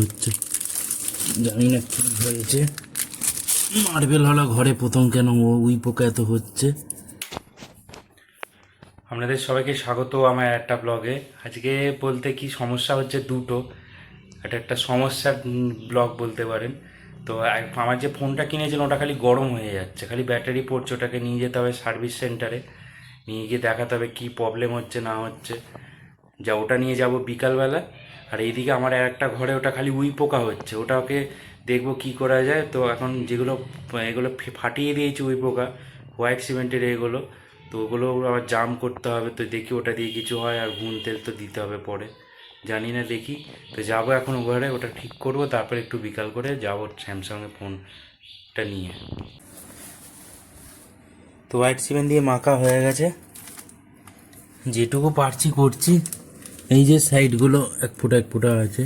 হচ্ছে। জানি না কি হয়েছে। মার্বেল হলা ঘরে প্রথম কেন উই পোকা এত হচ্ছে। আপনাদের সবাইকে স্বাগত আমার একটা ব্লগে আজকে বলতে কি সমস্যা হচ্ছে দুটো। এটা একটা সমস্যার ব্লগ বলতে পারেন। তো আমার যে ফোনটা কিনেছিলাম ওটা খালি গরম হয়ে যাচ্ছে। খালি ব্যাটারি পড়ছে, ওটাকে নিয়ে যেতে হবে সার্ভিস সেন্টারে নিয়ে গিয়ে দেখাতে হবে কী প্রবলেম হচ্ছে, না হচ্ছে। যা, ওটা নিয়ে যাব বিকালবেলা। আর এইদিকে আমার আর একটা ঘরে ওটা খালি উই পোকা হচ্ছে। ওটাকে দেখব কি করা যায়। তো এখন যেগুলো, এগুলো ফাটিয়ে দিয়েছি উই পোকা, হোয়াইট সিমেন্টের এগুলো, তো ওগুলো আবার জাম করতে হবে। তো দেখি ওটা দিয়ে কিছু হয় আর ঘুন তেল তো দিতে হবে পরে। জানি না দেখি। তো যাব এখন ও ঘরে, ওটা ঠিক করব, তারপরে একটু বিকাল করে যাব স্যামসাংয়ের ফোনটা নিয়ে। তো হোয়াইট সিমেন্ট দিয়ে মাখা হয়ে গেছে। যেটুকু পারছি করছি। এই যে সাইডগুলো এক ফুটা এক ফুটা আছে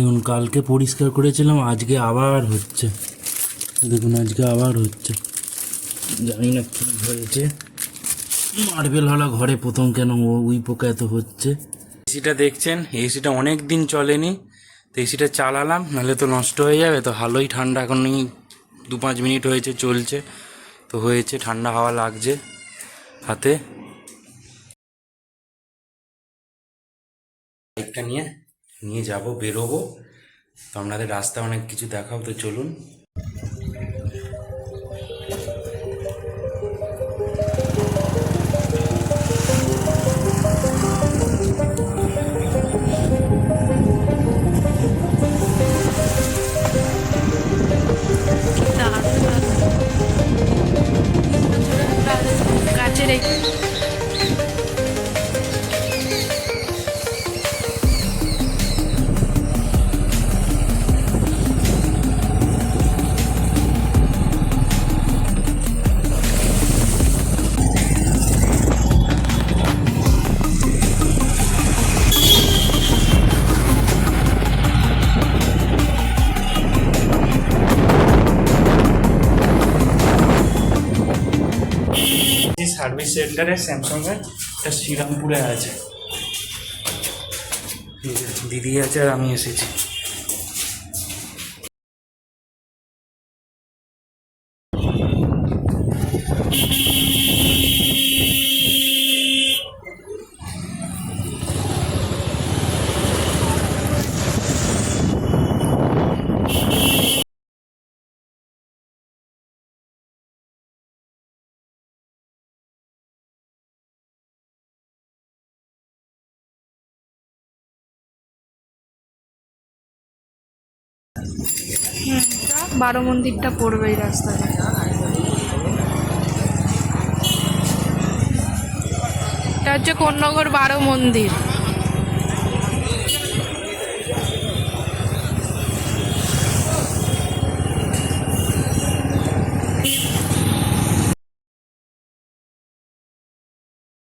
দেখুন, কালকে পরিষ্কার করেছিলাম, আজকে আবার হচ্ছে। দেখুন, আজকে আবার হচ্ছে। জানি না কি হয়েছে। মার্বেল হলা ঘরে প্রথম কেন উই পোকা এত হচ্ছে। এসিটা দেখছেন, এসিটা অনেক দিন চলেনি। তো এসিটা চালালাম, নাহলে তো নষ্ট হয়ে যাবে। তো ভালোই ঠান্ডা এখন দু পাঁচ মিনিট হয়েছে, চলছে। তো হয়েছে, ঠান্ডা হাওয়া লাগছে হাতে। বাইকটা নিয়ে নিয়ে যাব বেরোবো। তো আপনাদের রাস্তা অনেক কিছু দেখাও তো চলুন। সার্ভিস সেন্টারে স্যামসাংয়ের একটা শ্রীরামপুরে আছে। দিদি আছে আর আমি এসেছি। বারো মন্দিরটা পড়বে এই রাস্তায়। এটা হচ্ছে কন্যগর বারো মন্দির।